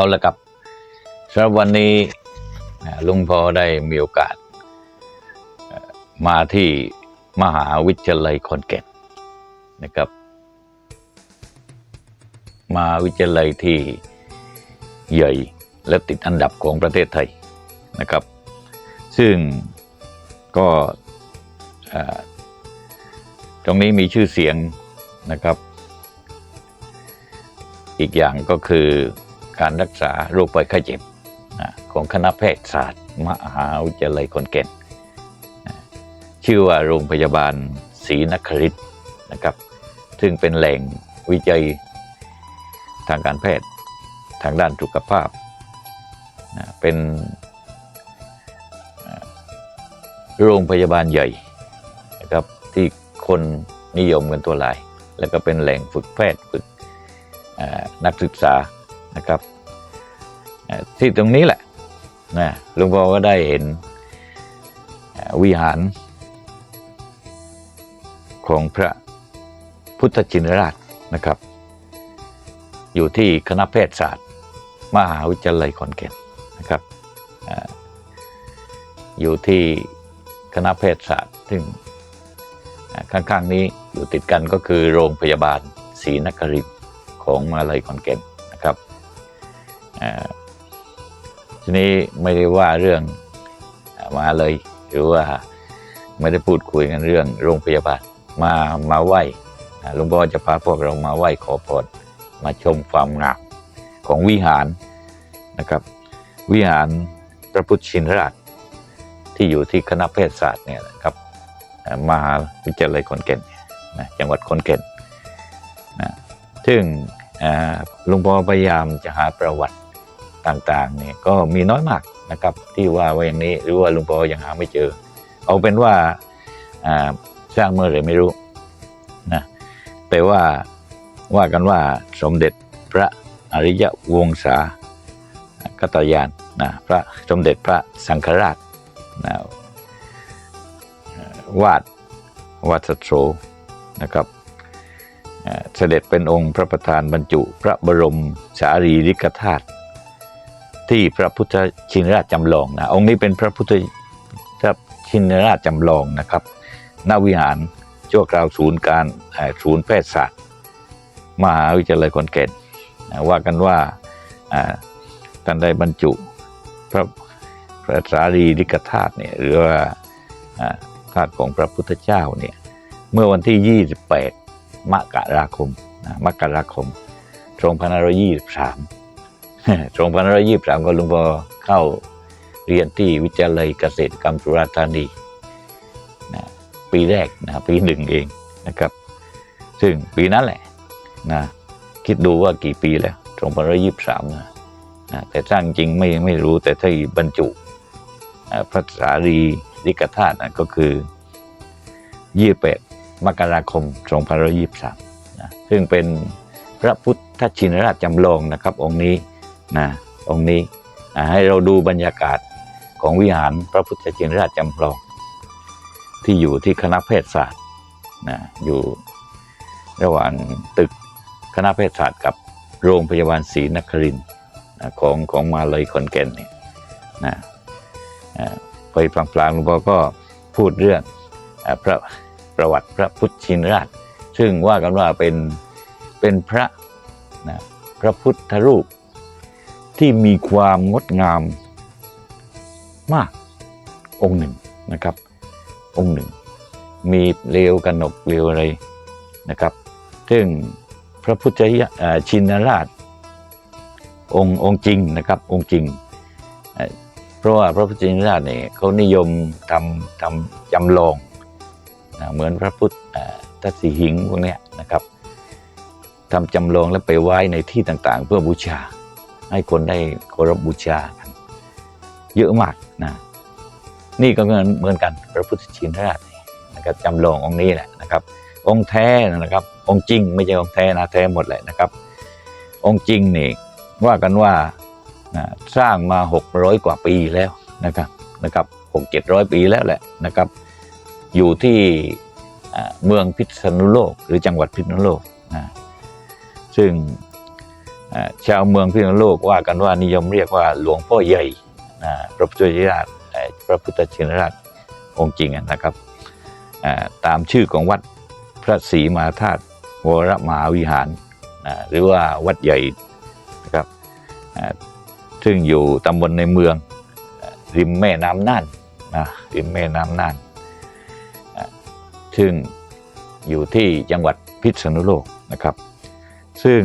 เอาละครับสำหรับวันนี้ลุงพอได้มีโอกาส มาที่มหาวิทยาลัยขอนแก่นนะครับ มหาวิทยาลัยที่ใหญ่และติดอันดับของประเทศไทยนะครับ ซึ่งก็ตรงนี้มีชื่อเสียงนะครับ อีกอย่างก็คือ การรักษาโรคภัยไข้เจ็บของคณะแพทยศาสตร์ มหาวิทยาลัยขอนแก่นชื่อว่าโรงพยาบาลศรีนครินทร์นะครับ ซึ่งเป็นแหล่งวิจัยทางการแพทย์ทางด้านสุขภาพ เป็นโรงพยาบาลใหญ่นะครับที่คนนิยมกันตัวหลาย แล้วก็เป็นแหล่งฝึกแพทย์ฝึกนักศึกษา นะครับที่ตรงนี้แหละนะหลวงพ่อก็ได้เห็นวิหารของพระพุทธชินราชนะครับ อยู่ที่คณะแพทยศาสตร์ มหาวิทยาลัยขอนแก่นนะครับอยู่ที่คณะแพทยศาสตร์ซึ่งข้างๆนี้อยู่ติดกันก็คือโรงพยาบาลศรีนครินทร์ของมาลัยขอนแก่น ทีนี้ไม่ได้ว่าเรื่องมาเลย หรือว่าไม่ได้พูดคุยกันเรื่องโรงพยาบาลมามาไหว้หลวงพ่อจะพาพวกเรามาไหว้ขอพรมาชมความงามของวิหารนะครับ วิหารพระพุทธชินราช ที่อยู่ที่คณะแพทยศาสตร์เนี่ยนะครับมหาวิทยาลัยขอนแก่นนะจังหวัดขอนแก่นนะซึ่งหลุงพ่อพยายามจะหาประวัติ ต่างๆเนี่ยก็มีน้อยมากนะครับที่ว่าไว้อย่างนี้หรือว่าลุงพ่อยังหาไม่เจอ เอาเป็นว่าสร้างเมื่อไหร่ไม่รู้นะแต่ว่าว่ากันว่าสมเด็จพระอริยวงศากตยานนะพระสมเด็จพระสังฆราชนะวาดวาดสโตรนะครับเสด็จเป็นองค์พระประธานบรรจุ พระบรมสารีริกธาตุ ที่พระพุทธชินราชจำลองนะองค์นี้เป็นพระพุทธชินราชจำลองนะครับณวิหารชั่วคราวศูนย์การศูนย์แพทยศาสตร์มหาวิทยาลัยขอนแก่นว่ากันว่าอ่าท่านได้บรรจุพระพระสารีริกธาตุเนี่ยหรือว่าธาตุของพระพุทธเจ้าเนี่ยเมื่อวันที่ 28 มกราคม มกราคม 2523 2523ก็หลุงพ่อเข้าเรียนที่วิทยาลัยเกษตรกรรมสุราษฎร์ธานีนะปีแรกนะปีหนึ่งเองนะครับ ซึ่งปีนั้นแหละนะคิดดูว่ากี่ปีแล้ว2523นะนะแต่สร้างจริงไม่ไม่รู้แต่ที่บรรจุพระสารีริกธาตุนะก็คือ28มกราคม2523นะซึ่งเป็นพระพุทธชินราชจำลองนะครับ องค์นี้ นะองค์นี้นะให้เราดูบรรยากาศของวิหารพระพุทธชินราชจำลอง ที่อยู่ที่คณะแพทยศาสตร์นะอยู่ระหว่างตึกคณะแพทยศาสตร์กับโรงพยาบาลศรีนครินทร์นะของของมาเลยขอนแก่นเนี่ยนะอ่าไปพลางๆหลวงพ่อก็พูดเรื่องพระประวัติพระพุทธชินราช ซึ่งว่ากันว่าเป็นเป็นพระนะพระพุทธรูป ที่มีความงดงามมากองค์หนึ่งนะครับ องค์หนึ่ง มีเปลวกนกเปลวอะไรนะครับ ซึ่งพระพุทธอ่าชินราชองค์องค์จริงนะครับ องค์จริง เพราะว่าพระพุทธชินราชเนี่ยเขานิยมทำทำจำลองเหมือนพระพุทธทัศีหิงพวกเนี้ยนะครับทำจำลองแล้วไปไว้ในที่ต่างๆ เพื่อบูชา ให้คนได้เคารพบูชากันเยอะมากนะนี่ก็เหมือนกันพระพุทธชินราชนะครับจำลององค์นี้แหละนะครับ องค์แท้นะครับ องค์จริง ไม่ใช่องค์แท้นะแท้หมดเลยนะครับ องค์จริงนี่ว่ากันว่านะสร้างมา 600 กว่าปีแล้วนะครับนะครับหกเจ็ดร้อยปีแล้วแหละนะครับ อยู่ที่เมืองพิษณุโลก หรือจังหวัดพิษณุโลกนะซึ่ง ชาวเมืองพิษณุโลกว่ากันว่านิยมเรียกว่าหลวงพ่อใหญ่นะพระพุทธชินราชพระพุทธชินราชองค์จริงนะครับตามชื่อของวัดพระศรีมาธาตุวรมหาวิหารนะหรือว่าวัดใหญ่นะครับซึ่งอยู่ตำบลในเมืองริมแม่น้ำน่านนะริมแม่น้ำน่านซึ่งอยู่ที่จังหวัดพิษณุโลกนะครับ ซึ่ง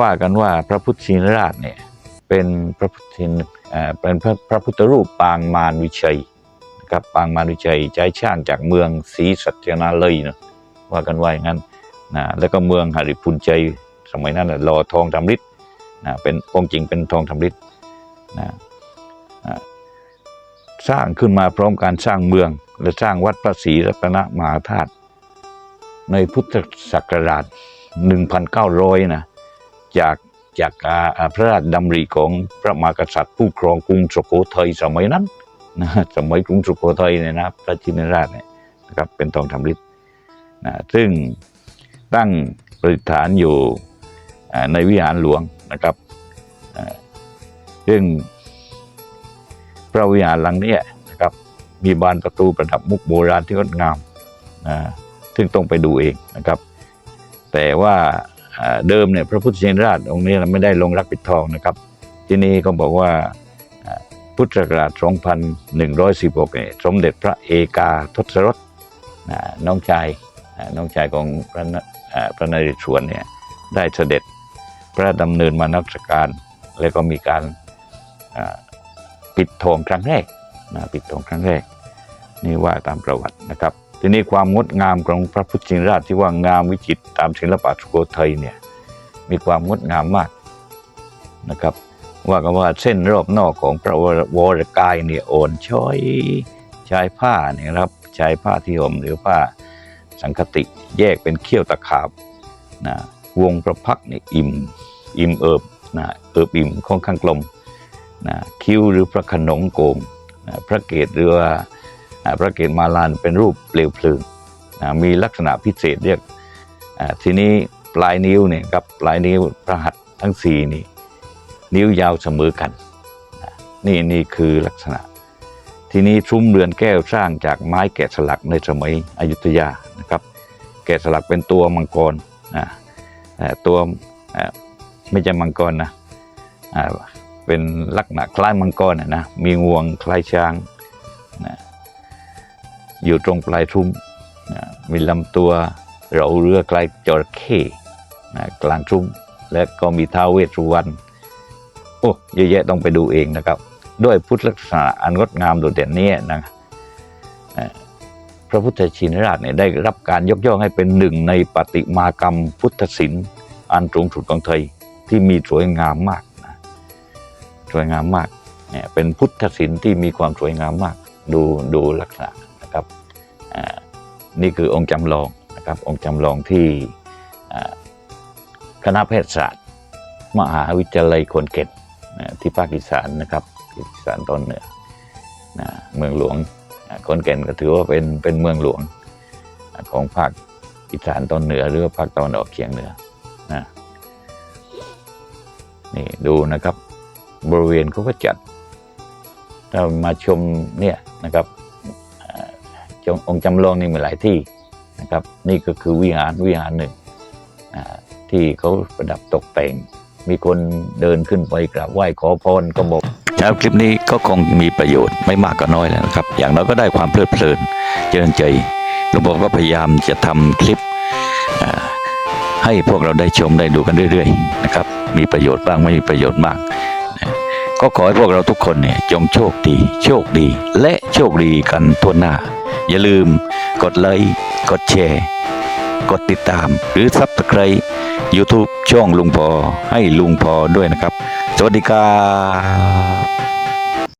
ว่ากันว่าพระพุทธชินราชเนี่ยเป็นพระพุทธินเอ่อเป็นพระพระพุทธรูปปางมารวิชัยนะครับปางมารวิชัยใช้ช่างจากเมืองศรีสัจนาเลยเนะว่ากันว่าอย่างนั้นนะแล้วก็เมืองหริพุนชัยสมัยนั้นน่ะรอทองทำฤทธิ์นะเป็นองค์จริงเป็นทองทำฤทธิ์นะสร้างขึ้นมาพร้อมการสร้างเมือง และสร้างวัดพระศรีรัตนมหาธาตุในพุทธศักราช 1,900 นะ จากจากพระราชดำริของพระมหากษัตริย์ผู้ครองกรุงสุโขทัยสมัยนั้นนะสมัยกรุงสุโขทัยเนี่ยนะพระชินราชเนี่ยนะครับเป็นทองทำฤทธิ์นะซึ่งตั้งประดิษฐานอยู่ในวิหารหลวงนะครับซึ่งพระวิหารหลังนี้นะครับ มีบานประตูประดับมุกโบราณที่งดงามนะซึ่งต้องไปดูเองนะครับ แต่ว่า เดิมเนี่ยพระพุทธชินราชองค์นี้ไม่ได้ลงรักปิดทองนะครับ ที่นี่ก็บอกว่าพุทธศักราช 2116เนี่ยสมเด็จพระเอกาทศรสน้องชายน้องชายของพระนอ่าพระนเรศวรเนี่ยได้เสด็จพระดำเนินมานักการ แล้วก็มีการปิดทองครั้งแรกปิดทองครั้งแรก นี่ว่าตามประวัตินะครับ ทีนี้ความงดงามของพระพุทธชินราชที่ว่างามวิจิตรตามศิลปะสุโขทัยเนี่ยมีความงดงามมากนะครับ ว่ากันว่าเส้นรอบนอกของพระวรกายเนี่ยอ่อนช้อยชายผ้าเนี่ยครับชายผ้าที่ห่มหรือผ้าสังคติแยกเป็นเขี้ยวตะขาบนะวงประพักเนี่ยอิ่มอิ่มเอิบนะเอิบอิ่มค่อนข้างกลมนะคิ้วหรือพระขนงโกงนะพระเกศหรือว่า พระเกศมาลานเป็นรูปเปลวเพลิงมีลักษณะพิเศษเรียกทีนี้ปลายนิ้วเนี่ยครับปลายนิ้วพระหัตถ์ทั้งสี่นี่นิ้วยาวเสมอกัน นี่นี่คือลักษณะ ทีนี้ซุ้มเรือนแก้วสร้างจากไม้แกะสลักในสมัยอยุธยานะครับ แกะสลักเป็นตัวมังกรตัวไม่ใช่มังกรนะเป็นลักษณะคล้ายมังกรนะนะมีงวงคล้ายช้างนะ อยู่ตรงปลายทุ่มนะมีลำตัวเราเรือคล้ายจระเข้นะกลางทุ่มและก็มีท้าวเวสสุวรรณโอ้เยอะแยะต้องไปดูเองนะครับ ด้วยพุทธลักษณะอันงดงามโดดเด่นนี้นะพระพุทธชินราชเนี่ยได้รับการยกย่องให้เป็นหนึ่งในปฏิมากรรมพุทธศิลป์อันสูงสุดของไทยที่มีสวยงามมากนะสวยงามมากเนี่ยเป็นพุทธศิลป์ที่มีความสวยงามมาก ดูดูลักษณะ นะครับนี่คือองค์จำลองนะครับองค์จำลองที่คณะแพทยศาสตร์ มหาวิทยาลัยขอนแก่นที่ภาคอีสานนะครับอีสานตอนเหนือนะเมืองหลวงขอนแก่นก็ถือว่าเป็นเป็นเมืองหลวงของภาคอีสานตอนเหนือหรือภาคตะวันออกเฉียงเหนือนะนี่ดูนะครับบริเวณเขาก็จัด ถ้ามาชมเนี่ยนะครับ องค์จำลองนี่มีหลายที่นะครับ นี่ก็คือวิหารวิหารหนึ่งที่เขาประดับตกแต่ง มีคนเดินขึ้นไปกราบไหว้ขอพรก็บอกแล้วคลิปนี้ก็คงมีประโยชน์ไม่มากก็น้อยแล้วนะครับ อย่างน้อยก็ได้ความเพลิดเพลินเจริญใจหลวงพ่อก็พยายามจะทำคลิปให้พวกเราได้ชมได้ดูกันเรื่อยๆนะครับ มีประโยชน์บ้างไม่มีประโยชน์บ้างก็ขอให้พวกเราทุกคนเนี่ยจงโชคดี โชคดี และโชคดีกันทั่วหน้า อย่าลืมกดไลค์ กดแชร์ กดติดตาม หรือซับสไคร b e YouTube ช่องลุงพอให้ลุงพอด้วยนะครับ สวัสดีครับ